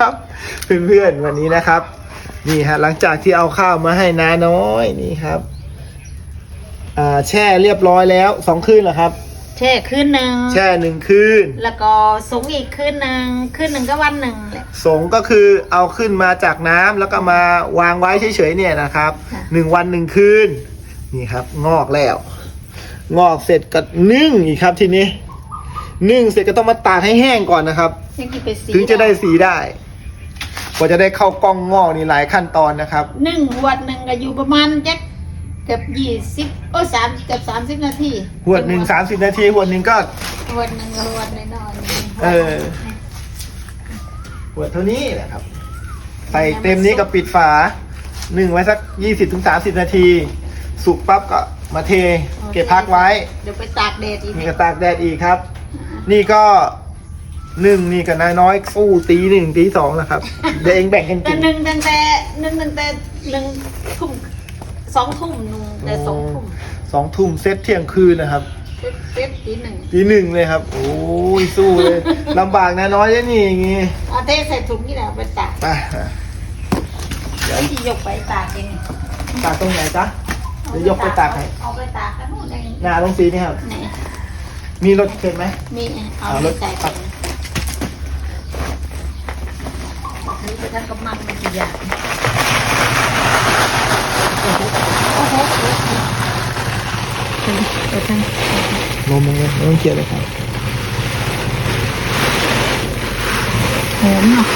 ครับเพื่อนๆวันนี้นะครับ นี่ฮะหลังจากที่เอาข้าวมาให้น้าน้อยนี่ครับอ่าแช่เรียบร้อยแล้วสองคืนเหรอครับ แช่คืนหนึ่งแช่หนึ่งคืน แล้วก็สงอีกคืนหนึ่งคืนหนึ่งก็วันหนึ่งแหละ สงก็คือเอาขึ้นมาจากน้ำแล้วก็มาวางไว้เฉยๆเนี่ยนะครับค่ะ หนึ่งวันหนึ่งคืน นี่ครับ งอกแล้ว งอกเสร็จก็นึ่งอีกครับทีนี้ นึ่งเสร็จก็ต้องมาตากให้แห้งก่อนนะครับ ยังกินไปสีถึงจะได้สีได้กว่าจะได้เข้ากล้องงอกนี่หลายขั้นตอนนะครับ หนึ่งวันหนึ่งก็อยู่ประมาณจักเกือบยี่สิบโอ้สามเกือบสามสิบนาทีหวดหนึ่งสามสิบนาทีหวดหนึ่งก็ หวดหนึ่งก็หวดน้อยๆเออ หวดเท่านี้แหละครับ ใส่เต็มนี้ก็ปิดฝานึ่งไว้สักยี่สิบถึงสามสิบนาที สุกปั๊บก็มาเท เก็บพักไว้ เดี๋ยวไปตากแดดอีกนี่ก็ตากแดดอีกครับ นี่ก็หนึ่งนี่ก็นายน้อยสู้ตีหนึ่งตีสองนะครับเดี๋ยวเองแบ่งกันแต่กินหนึ่งตั้งแต่หนึ่งตั้งแต่หนึ่งทุ่มสองทุ่มหนึ่งแต่สองทุ่มสองทุ่มเซตเที่ยงคืนนะครับเซ็ตเซ็ตทีหนึ่งตีหนึ่งเลยครับ โอ้ยสู้เลยลำบากนะน้อยเนี่ยนี่อย่างงี้เอาเทใส่ถุงนี่แหละเอาไปตากไปเดี๋ยวที่ยกไปตากเองตากตรงไหนจ๊ะเดี๋ยวยกไปตากให้เอาไปตากกันนู่นเองหน้าตรงสีนี่ครับนี่ มีรถเข็นไหม มีเอาเอาไปรถ ใส่ไปนี่ไปทั้งกำมังมันกี่อย่างโอ้โหโอ้โหไปทั้งลมมันเลยไม่ต้องเกียดเลยครับหอมเนาะ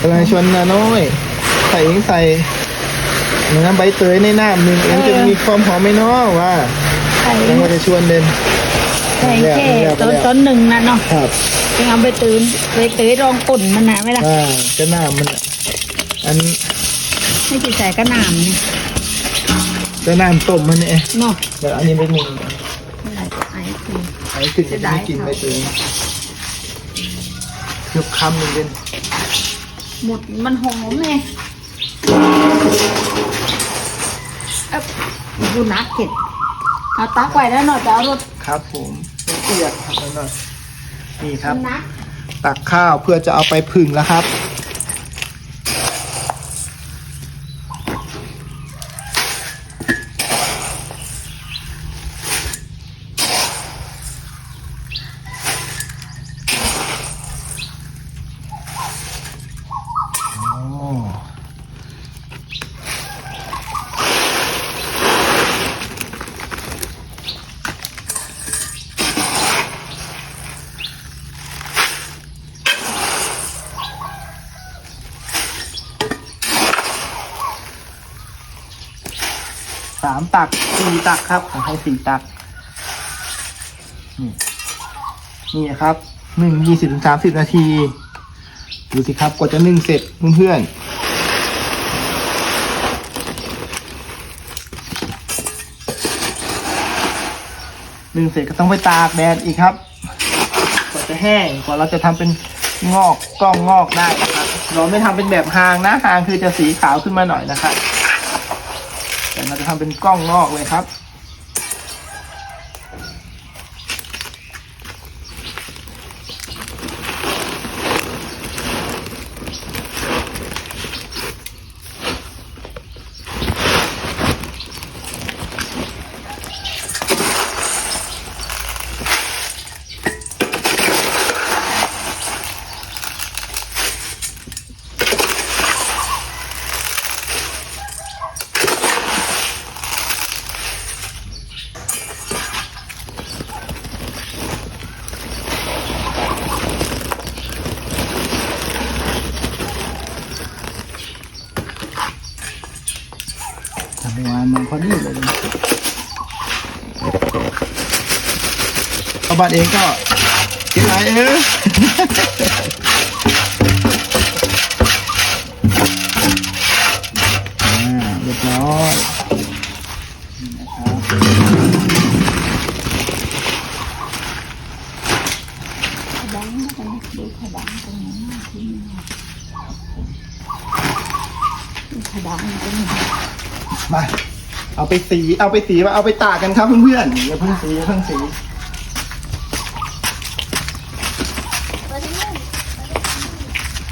กำลังชวนนาน้อย ใส่เองใส่น้ำใบเตยในน้ำหนึ่งเองจะมีความหอมไหมเนาะว่า ใส่ยังไม่ได้ชวนเด่นใส่แค่ต้นต้นหนึ่งนะเนาะครับยังเอาไปตื่นไปตื่นรองปุ่นมันนะไม่ล่ะอ่าจะน้ำมันอะอันไม่ติดใส่ก็น้ำนี่จะน้ำต้มมันเนี่ยเนาะเดี๋ยวอันนี้เป็นหนึ่งอะไรก็ไอ้คือไอ้คือจะไม่กินใบเตยยกคำหนึ่งเป็นหมดมันหอมไงเอ๊ะดูนักเห็ด เอาตักไว้แล้วเนาะจะเอารถครับผมเปียกครับแล้วก็นี่ครับนักตักข้าวเพื่อจะเอาไปผึ่งแล้วครับ สามตักสี่ตักครับของใครสี่ตัก นี่นี่ครับหนึ่งยี่สิบถึงสามสิบนาที ดูสิครับกว่าจะนึ่งเสร็จเพื่อนๆนึ่งเสร็จก็ต้องไปตากแดดอีกครับกว่าจะแห้งกว่าเราจะทำเป็นงอกกล้องงอกได้นะครับ เราไม่ทำเป็นแบบหางนะหางคือจะสีขาวขึ้นมาหน่อยนะครับ แต่เราจะทำเป็นกล้องนอกเลยครับ มันพอดีเลยเอาบัตรเองก็กินไรเอออ่าเรียบร้อยนะครับขดังดูขดังตรงนี้ที่นี่ขดังตรงนี้ มา เอาไปสี เอาไปสีมาเอาไปตากกันครับเพื่อนๆอย่าเพิ่งสีอย่าเพิ่งสี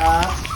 ครับ